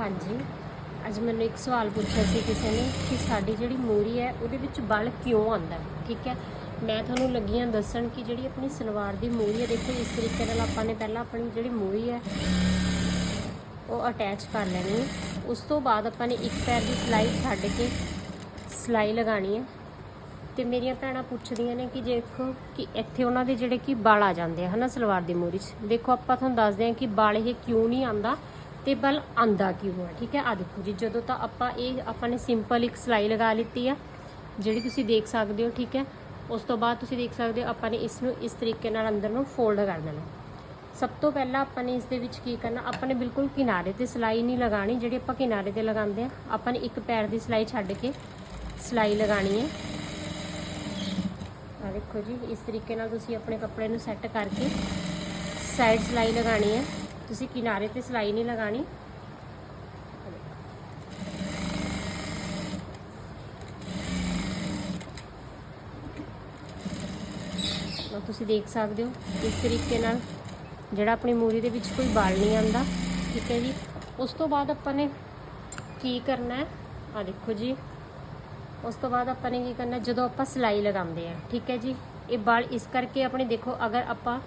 ਹਾਂਜੀ। ਅੱਜ ਮੈਨੂੰ ਇੱਕ ਸਵਾਲ ਪੁੱਛਿਆ ਸੀ ਕਿਸੇ ਨੇ ਕਿ ਸਾਡੀ ਜਿਹੜੀ ਮੂਰੀ ਹੈ, ਉਹਦੇ ਵਿੱਚ ਬਲ ਕਿਉਂ ਆਉਂਦਾ ਠੀਕ ਹੈ? ਮੈਂ ਤੁਹਾਨੂੰ ਲੱਗੀਆਂ ਦੱਸਣ ਕਿ ਜਿਹੜੀ ਆਪਣੀ ਸਲਵਾਰ ਦੀ ਮੂਰੀ ਹੈ, ਦੇਖੋ, ਇਸ ਤਰੀਕੇ ਨਾਲ ਆਪਾਂ ਨੇ ਪਹਿਲਾਂ ਆਪਣੀ ਜਿਹੜੀ ਮੂਰੀ ਹੈ, ਉਹ ਅਟੈਚ ਕਰ ਲੈਣੀ ਹੈ। ਉਸ ਤੋਂ ਬਾਅਦ ਆਪਾਂ ਨੇ ਇੱਕ ਪੈਰ ਦੀ ਸਿਲਾਈ ਛੱਡ ਕੇ ਸਿਲਾਈ ਲਗਾਣੀ ਹੈ। ਤੇ ਮੇਰੀਆਂ ਭੈਣਾਂ ਪੁੱਛਦੀਆਂ ਨੇ ਕਿ ਦੇਖੋ ਕਿ ਇੱਥੇ ਉਹਨਾਂ ਦੇ ਜਿਹੜੇ ਕਿ ਵਾਲ ਆ ਜਾਂਦੇ ਆ, ਹਨਾ, ਸਲਵਾਰ ਦੀ ਮੂਰੀ 'ਚ? ਦੇਖੋ, ਆਪਾਂ ਤੁਹਾਨੂੰ ਦੱਸਦੇ ਹਾਂ ਕਿ ਵਾਲ ਇਹ ਕਿਉਂ ਨਹੀਂ ਆਉਂਦਾ? ਤੇ ਬਲ ਆਂਦਾ ਕਿਉਂ ਹੈ? ਠੀਕ ਹੈ? ਆ ਦੇਖੋ ਜੀ, ਜਦੋਂ ਤਾਂ ਆਪਾਂ ਇਹ, ਆਪਾਂ ਨੇ ਸਿੰਪਲ ਇੱਕ ਸਿਲਾਈ ਲਗਾ ਲਿੱਤੀ ਆ, ਜਿਹੜੀ ਤੁਸੀਂ ਦੇਖ ਸਕਦੇ ਹੋ, ਠੀਕ ਹੈ? ਉਸ ਤੋਂ ਬਾਅਦ ਤੁਸੀਂ ਦੇਖ ਸਕਦੇ ਹੋ, ਆਪਾਂ ਨੇ ਇਸ ਨੂੰ ਇਸ ਤਰੀਕੇ ਨਾਲ ਅੰਦਰ ਨੂੰ ਫੋਲਡ ਕਰ ਦੇਣਾ। ਸਭ ਤੋਂ ਪਹਿਲਾਂ ਆਪਾਂ ਨੇ ਇਸ ਦੇ ਵਿੱਚ ਕੀ ਕਰਨਾ, ਆਪਾਂ ਨੇ ਬਿਲਕੁਲ ਕਿਨਾਰੇ ਤੇ ਸਿਲਾਈ ਨਹੀਂ ਲਗਾਣੀ ਜਿਹੜੀ ਆਪਾਂ ਕਿਨਾਰੇ ਤੇ ਲਗਾਉਂਦੇ ਆ, ਆਪਾਂ ਨੇ ਇੱਕ ਪੈਰ ਦੀ ਸਿਲਾਈ ਛੱਡ ਕੇ ਸਿਲਾਈ ਲਗਾਣੀ ਹੈ। ਆ ਦੇਖੋ ਜੀ, ਇਸ ਤਰੀਕੇ ਨਾਲ ਤੁਸੀਂ ਆਪਣੇ ਕੱਪੜੇ ਨੂੰ ਸੈੱਟ ਕਰਕੇ ਸਾਈਡ ਸਿਲਾਈ ਲਗਾਣੀ ਹੈ। ਤੁਸੀਂ ਕਿਨਾਰੇ ਤੇ ਸਿਲਾਈ ਨਹੀਂ ਲਗਾਣੀ। ਤੁਸੀਂ ਦੇਖ ਸਕਦੇ ਹੋ ਇਸ ਤਰੀਕੇ ਨਾਲ ਜਿਹੜਾ ਆਪਣੀ ਮੂਰੀ ਦੇ ਵਿੱਚ ਕੋਈ ਬਾਲ ਨਹੀਂ ਆਂਦਾ ਠੀਕ ਹੈ ਜੀ। ਉਸ ਤੋਂ ਬਾਅਦ ਆਪਾਂ ਨੇ ਕੀ ਕਰਨਾ ਹੈ? ਆ ਦੇਖੋ ਜੀ। ਉਸ ਤੋਂ ਬਾਅਦ ਆਪਾਂ ਨੇ ਕੀ ਕਰਨਾ ਜਦੋਂ ਆਪਾਂ ਸਿਲਾਈ ਲਗਾਉਂਦੇ ਆ ਠੀਕ ਹੈ ਜੀ। ਇਹ ਬਾਲ ਇਸ ਕਰਕੇ ਆਪਣੇ ਦੇਖੋ, ਅਗਰ ਆਪਾਂ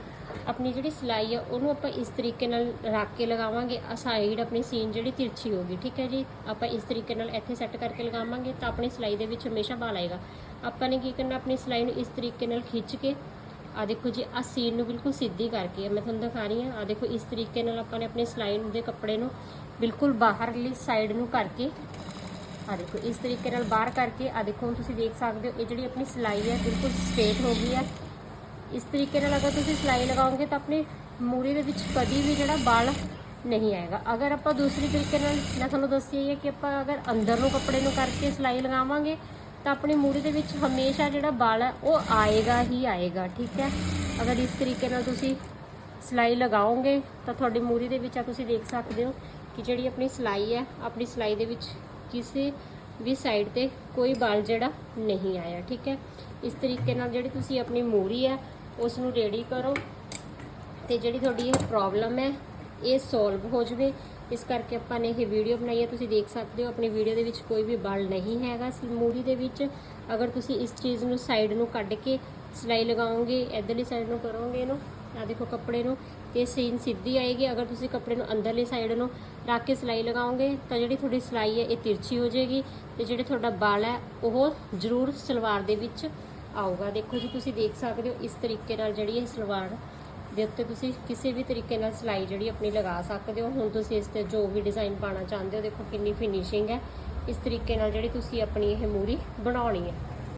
ਆਪਣੀ ਜਿਹੜੀ ਸਿਲਾਈ ਆ, ਉਹਨੂੰ ਆਪਾਂ ਇਸ ਤਰੀਕੇ ਨਾਲ ਰੱਖ ਕੇ ਲਗਾਵਾਂਗੇ। ਆ ਸਾਈਡ ਆਪਣੀ ਸੀਨ ਜਿਹੜੀ ਤਿਰਛੀ ਹੋਗੀ ਠੀਕ ਹੈ ਜੀ? ਆਪਾਂ ਇਸ ਤਰੀਕੇ ਨਾਲ ਇੱਥੇ ਸੈੱਟ ਕਰਕੇ ਲਗਾਵਾਂਗੇ ਤਾਂ ਆਪਣੀ ਸਿਲਾਈ ਦੇ ਵਿੱਚ ਹਮੇਸ਼ਾ ਬਾਲ ਆਏਗਾ। ਆਪਾਂ ਨੇ ਕੀ ਕਰਨਾ, ਆਪਣੀ ਸਿਲਾਈ ਨੂੰ ਇਸ ਤਰੀਕੇ ਨਾਲ ਖਿੱਚ ਕੇ ਆ ਦੇਖੋ ਜੀ ਆ ਸੀਨ ਨੂੰ ਬਿਲਕੁਲ ਸਿੱਧੀ ਕਰਕੇ, ਮੈਂ ਤੁਹਾਨੂੰ ਦਿਖਾ ਰਹੀ ਹਾਂ ਆ ਦੇਖੋ ਇਸ ਤਰੀਕੇ ਨਾਲ ਆਪਾਂ ਨੇ ਆਪਣੀ ਸਿਲਾਈ ਦੇ ਕੱਪੜੇ ਨੂੰ ਬਿਲਕੁਲ ਬਾਹਰਲੀ ਸਾਈਡ ਨੂੰ ਕਰਕੇ ਆ ਦੇਖੋ ਇਸ ਤਰੀਕੇ ਨਾਲ ਬਾਹਰ ਕਰਕੇ ਆ ਦੇਖੋ ਤੁਸੀਂ ਦੇਖ ਸਕਦੇ ਹੋ, ਇਹ ਜਿਹੜੀ ਆਪਣੀ ਸਿਲਾਈ ਹੈ, ਬਿਲਕੁਲ ਸਟ੍ਰੇਟ ਹੋ ਗਈ ਹੈ। ਇਸ ਤਰੀਕੇ ਨਾਲ ਅਗਰ ਤੁਸੀਂ ਸਿਲਾਈ ਲਗਾਓਗੇ ਤਾਂ ਆਪਣੀ ਮੂਰੀ ਦੇ ਵਿੱਚ ਕਦੀ ਵੀ ਜਿਹੜਾ ਬਾਲ ਨਹੀਂ ਆਏਗਾ। ਅਗਰ ਆਪਾਂ ਦੂਸਰੀ ਤਰੀਕੇ ਨਾਲ ਮੈਂ ਤੁਹਾਨੂੰ ਦੱਸਿਆ ਹੈ ਕਿ ਆਪਾਂ ਅਗਰ ਅੰਦਰ ਨੂੰ ਕੱਪੜੇ ਨੂੰ ਕਰਕੇ ਸਿਲਾਈ ਲਗਾਵਾਂਗੇ ਤਾਂ ਆਪਣੀ ਮੂਰੀ ਦੇ ਵਿੱਚ ਹਮੇਸ਼ਾ ਜਿਹੜਾ ਬਾਲ ਹੈ ਉਹ ਆਏਗਾ ਹੀ ਆਏਗਾ, ਠੀਕ ਹੈ? ਅਗਰ ਇਸ ਤਰੀਕੇ ਨਾਲ ਤੁਸੀਂ ਸਿਲਾਈ ਲਗਾਓਗੇ ਤਾਂ ਤੁਹਾਡੀ ਮੂਰੀ ਦੇ ਵਿੱਚ ਆ ਤੁਸੀਂ ਦੇਖ ਸਕਦੇ ਹੋ ਕਿ ਜਿਹੜੀ ਆਪਣੀ ਸਿਲਾਈ ਹੈ, ਆਪਣੀ ਸਿਲਾਈ ਦੇ ਵਿੱਚ ਕਿਸੇ ਵੀ ਸਾਈਡ ਤੇ ਕੋਈ ਬਾਲ ਜਿਹੜਾ ਨਹੀਂ ਆਇਆ, ਠੀਕ ਹੈ? ਇਸ ਤਰੀਕੇ ਨਾਲ ਜਿਹੜੀ ਤੁਸੀਂ ਆਪਣੀ ਮੂਰੀ ਹੈ ਉਸ ਨੂੰ ਰੈਡੀ ਕਰੋ ਤੇ ਜਿਹੜੀ ਤੁਹਾਡੀ ਇਹ ਪ੍ਰੋਬਲਮ ਹੈ, ਇਹ ਸੋਲਵ ਹੋ ਜਵੇ। ਇਸ ਕਰਕੇ ਆਪਾਂ ਨੇ ਇਹ ਵੀਡੀਓ ਬਣਾਈ ਹੈ। ਤੁਸੀਂ ਦੇਖ ਸਕਦੇ ਹੋ, ਆਪਣੀ ਵੀਡੀਓ ਦੇ ਵਿੱਚ ਕੋਈ ਵੀ ਬਲ ਨਹੀਂ ਹੈਗਾ ਇਸ ਮੂਰੀ ਦੇ ਵਿੱਚ ਅਗਰ ਤੁਸੀਂ ਇਸ ਚੀਜ਼ ਨੂੰ ਸਾਈਡ ਨੂੰ ਕੱਢ ਕੇ ਸਿਲਾਈ ਲਗਾਓਗੇ, ਇਧਰਲੀ ਸਾਈਡ ਨੂੰ ਕਰੋਗੇ ਇਹਨੂੰ ਆ ਦੇਖੋ ਕੱਪੜੇ ਨੂੰ, ਤੇ ਸੀਨ ਸਿੱਧੀ ਆਏਗੀ। ਅਗਰ ਤੁਸੀਂ ਕੱਪੜੇ ਨੂੰ ਅੰਦਰਲੀ ਸਾਈਡ ਨੂੰ ਰੱਖ ਕੇ ਸਿਲਾਈ ਲਗਾਓਗੇ, ਤਾਂ ਜਿਹੜੀ ਤੁਹਾਡੀ ਸਿਲਾਈ ਹੈ, ਇਹ ਤਿਰਛੀ ਹੋ ਜਾਏਗੀ ਤੇ ਜਿਹੜੇ ਤੁਹਾਡਾ ਬਾਲ ਹੈ, ਉਹ ਜ਼ਰੂਰ ਸਲਵਾਰ ਦੇ ਵਿੱਚ ਆਊਗਾ। ਦੇਖੋ ਜੀ, ਤੁਸੀਂ ਦੇਖ ਸਕਦੇ ਹੋ ਇਸ ਤਰੀਕੇ ਨਾਲ ਜਿਹੜੀ ਇਹ ਸਲਵਾਰ ਦੇ ਉੱਤੇ ਤੁਸੀਂ ਕਿਸੇ ਵੀ ਤਰੀਕੇ ਨਾਲ ਸਿਲਾਈ ਜਿਹੜੀ ਆਪਣੀ ਲਗਾ ਸਕਦੇ ਹੋ। ਹੁਣ ਤੁਸੀਂ ਇਸ ਤੇ ਜੋ ਵੀ ਡਿਜ਼ਾਈਨ ਪਾਣਾ ਚਾਹੁੰਦੇ ਹੋ, ਦੇਖੋ ਕਿੰਨੀ ਫਿਨਿਸ਼ਿੰਗ ਹੈ। ਇਸ ਤਰੀਕੇ ਨਾਲ ਜਿਹੜੀ ਤੁਸੀਂ ਆਪਣੀ ਇਹ ਮੂਰੀ ਬਣਾਉਣੀ ਹੈ।